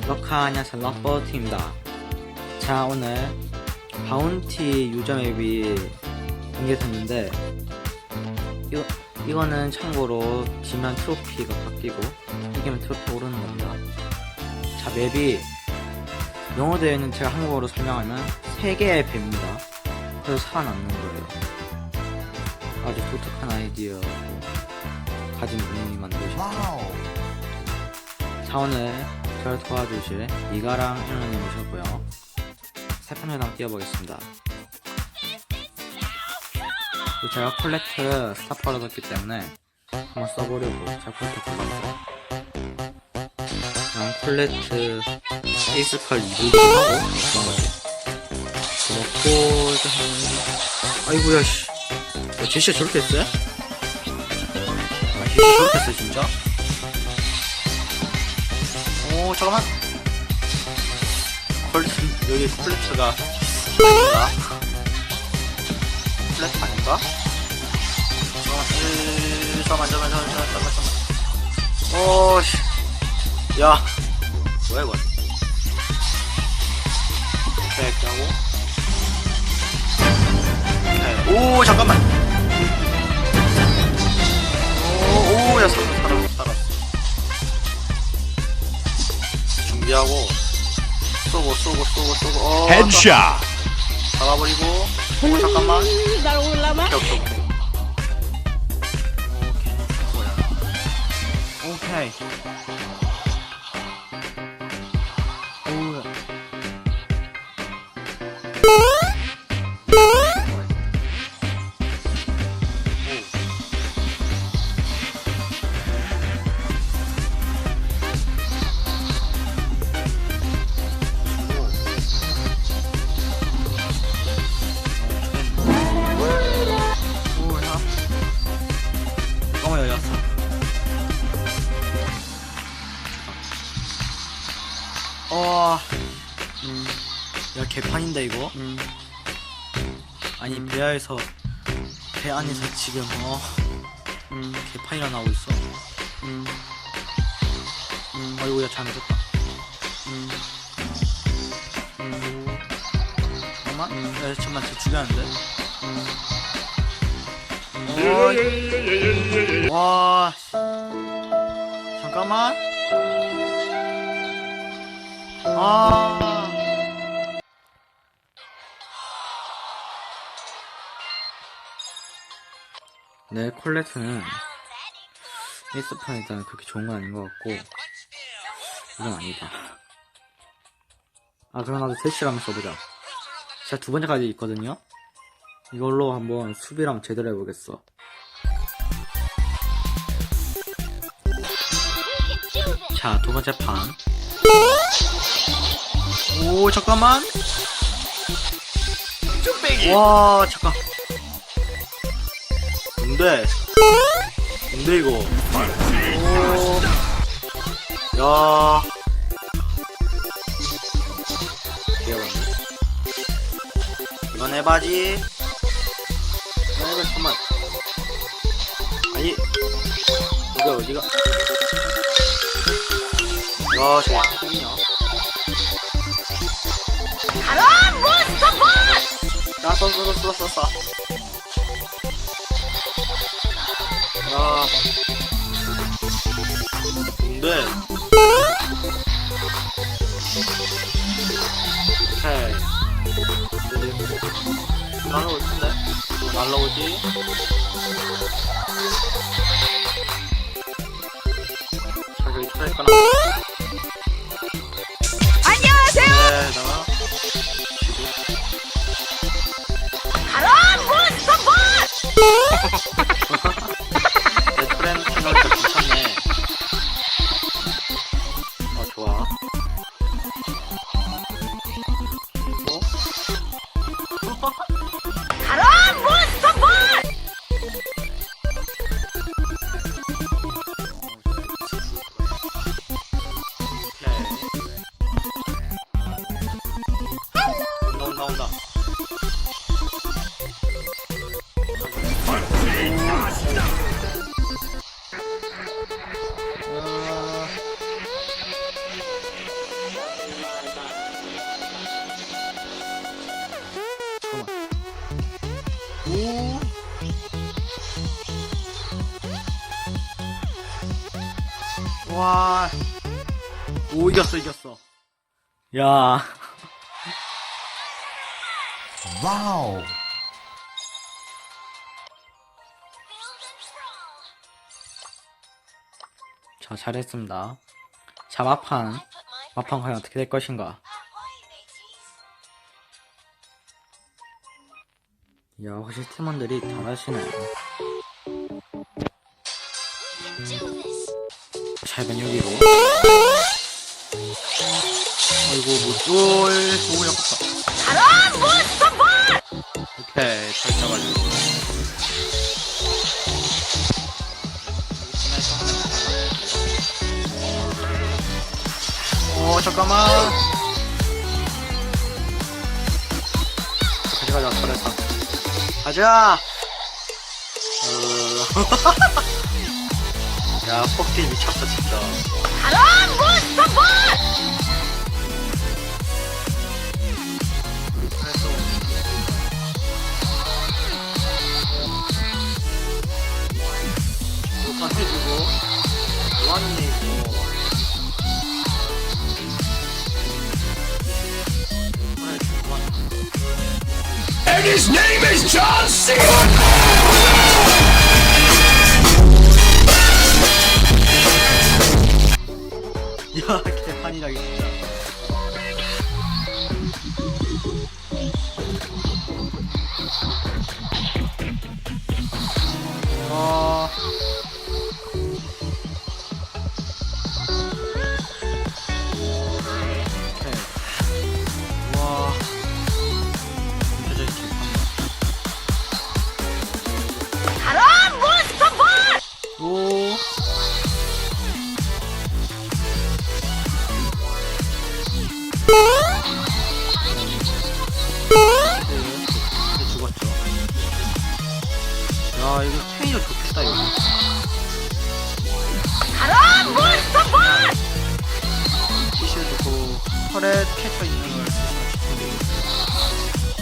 럭카 안녕하세요 럭버팀입니다. 자 오늘 바운티 유저 맵이 공개됐는데 이거, 이거는 참고로 지면 트로피가 바뀌고 이기면 트로피 오르는 겁니다. 자 맵이 영어 있는 제가 한국어로 설명하면 3개의 배입니다. 그래서 살아남는 거예요. 아주 독특한 아이디어 가진 분이 만드셨고 자 오늘 저를 도와주실 이가랑 일루님 오셨고요. 세판 회당 뛰어보겠습니다. 제가 콜렉트 스타퍼를 넣었기 때문에 한번 써보려고 제가 콜렉트 뽑았어요 그냥 콜렉트 에이스컬 2부 하고 그런 거지. 이제 한 아이고야 씨. 야, 제시가 저렇게 했어요? 아 제시가 저렇게 했어요 진짜? 오 잠깐만. 콜렉트 여기 콜렉트가 아닌가? 콜렉트 아닌가? 잠깐만 으, 잠깐만 잠깐만 잠깐만 잠깐만. 오씨. 야. 뭐야 이거? 이렇게 하고. 오케이. 오 잠깐만. 오오야 준비하고 쏘고 쏘고 쏘고 쏘고. 어 헤드샷. 잡아버리고. 오 잠깐만. 날 올라마? 오케이 오케이 오케이. 오케이 야, 개판인데, 이거? 아니, 배아에서, 배 안에서 지금, 어, 개판이라 나오고 있어. 아이고, 야, 잘못했다. 잠깐만, 야, 잠깐만, 쟤 죽였는데? 어이. 와, 씨. 잠깐만. 아. 네, 콜레트는 에이스판 일단 그렇게 좋은 건 아닌 것 같고, 이건 아니다. 아, 그럼 나도 한번 써보자. 제가 두 번째까지 있거든요? 이걸로 한번 수비랑 제대로 해보겠어. 자, 두 번째 판. 오, 잠깐만. 와, 잠깐. 뭔데? 뭔데, 이거? 오. 야. 이건 해바지. 이건 해바지, 잠깐만. 아니, 이거 어디가? 야, 저거 힘이냐? 가라! 몬스터 써, 써, 써, 써, 써. 야. 근데. 오케이. 날라올 텐데? 날라오지? 자, 여기 트라이까나? 안녕하세요! 네, 나가. 가라! 몬스터 와. 오, 이겼어, 이겼어. 야. 와우. 자, 잘했습니다. 자, 마판. 마판 과연 어떻게 될 것인가? 야, 확실히 팀원들이 잘하시네. 잘ben 여기로. 아이고, 뭐, 올, 오, 약간. 가라 몬스터볼 오케이, 잘 잡아주고. 어, 잠깐만. 가자, 가자, 잘했다. 가자! 어... 야, 폭딜 미쳤어, 진짜. 가라 몬스터볼 녹화 해주고, 뭐하는 얘기고. And his name is John Cena! 걸 쓰시면 좋은데.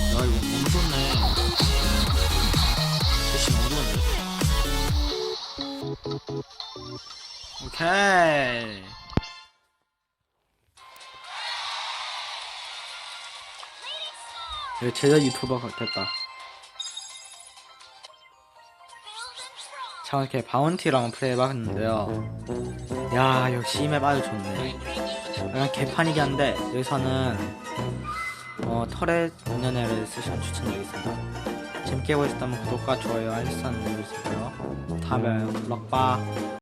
야, 이거 너무 좋네. 대신 너무 좋은데? 오케이. 제자 유튜버가 됐다. 자, 이렇게 바운티랑 플레이 해봤는데요. 야, 역시 이맵 아주 좋네. 그냥 개판이긴 한데, 여기서는, 어, 털에 있는 애를 쓰시면 추천드리겠습니다. 재밌게 보셨다면 구독과 좋아요, 알림 설정 눌러주세요. 다음에 블럭바.